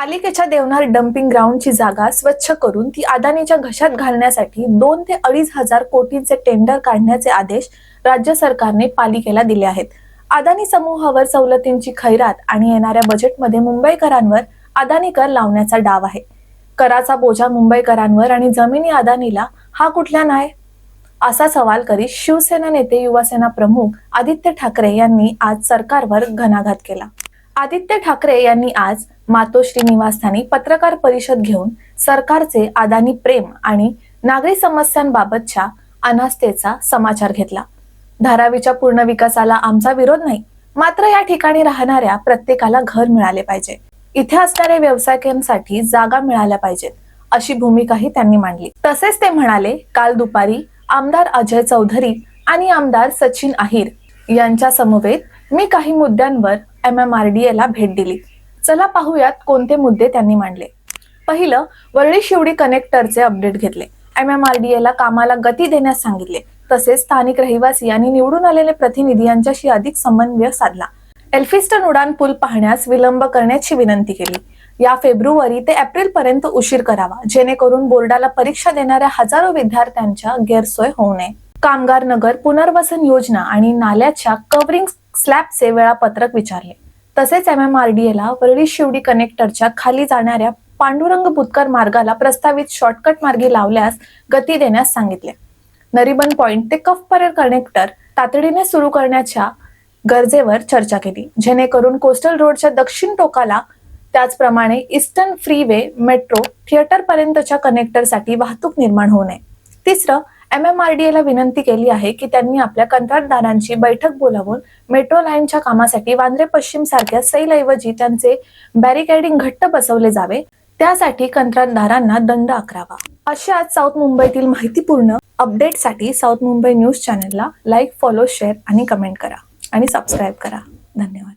पालिकेच्या देवनार डम्पिंग ग्राउंडची जागा स्वच्छ करून ती अदानीच्या घशात घालण्यासाठी दोन ते अडीच हजार कोटींचे टेंडर काढण्याचे आदेश राज्य सरकारने पालिकेला दिले आहेत. अदानी समूहावर सवलतींची खैरात आणि येणाऱ्या बजेटमध्ये मुंबईकरांवर अदानी कर लावण्याचा डाव आहे. कराचा बोजा मुंबईकरांवर आणि जमिनी अदानीला हा कुठला नाही असा सवाल करीत शिवसेना नेते युवासेना प्रमुख आदित्य ठाकरे यांनी आज सरकारवर घणाघात केला. आदित्य ठाकरे यांनी आज मातोश्री निवासस्थानी पत्रकार परिषद घेऊन सरकारचे अदानी प्रेम आणि नागरी समस्यांबाबतच्या अनास्थेचा समाचार घेतला. धारावीच्या पूर्ण विकासाला आमचा विरोध नाही मात्र या ठिकाणी राहणाऱ्या प्रत्येकाला घर मिळाले पाहिजे. इथे असणाऱ्या व्यावसायिकांसाठी जागा मिळाल्या पाहिजेत अशी भूमिकाही त्यांनी मांडली. तसेच ते म्हणाले काल दुपारी आमदार अजय चौधरी आणि आमदार सचिन अहिर यांच्या समवेत मी काही मुद्द्यांवर एम एम आर डी ला भेट दिली. चला पाहूयात कोणते मुद्दे त्यांनी मांडले. पहिलं वरळी शिवडी कनेक्टरचे अपडेट घेतले. एम एम आर डी एला कामाला गती देण्यास सांगितले. तसेच स्थानिक रहिवासी आणि निवडून आलेले प्रतिनिधी यांच्याशी अधिक समन्वय साधला. एल्फिस्टन उडान पूल पाहण्यास विलंब करण्याची विनंती केली. या फेब्रुवारी ते एप्रिल पर्यंत उशीर करावा जेणेकरून बोर्डाला परीक्षा देणाऱ्या हजारो विद्यार्थ्यांच्या गैरसोय होऊ नये. कामगार नगर पुनर्वसन योजना आणि नाल्याच्या कव्हरिंग स्लॅबचे वेळापत्रक विचारले. तसेच एम एम आर डी ला वरळी शिवडी कनेक्टरच्या खाली जाणाऱ्या पांडुरंग बुतकर मार्गाला प्रस्तावित शॉर्टकट मार्गी लावल्यास गती देण्यास सांगितले. नरिबन पॉइंट ते कफपरेर कनेक्टर तातडीने सुरू करण्याच्या गरजेवर चर्चा केली. जेणेकरून कोस्टल रोडच्या दक्षिण टोकाला त्याचप्रमाणे ईस्टर्न फ्रीवे मेट्रो थिएटर पर्यंतच्या कनेक्टरसाठी वाहतूक निर्माण होऊ नये. तिसरं एम एम आर डी ला विनंती केली आहे की त्यांनी आपल्या कंत्राटदारांची बैठक बोलावून मेट्रो लाईनच्या कामासाठी वांद्रे पश्चिम सारख्या सैलऐवजी त्यांचे बॅरिकेडिंग घट्ट बसवले जावे त्यासाठी कंत्राटदारांना दंड आकारावा. अशाच साऊथ मुंबईतील माहितीपूर्ण अपडेटसाठी साऊथ मुंबई न्यूज चॅनलला लाईक फॉलो शेअर आणि कमेंट करा. आणि सबस्क्राईब करा. धन्यवाद.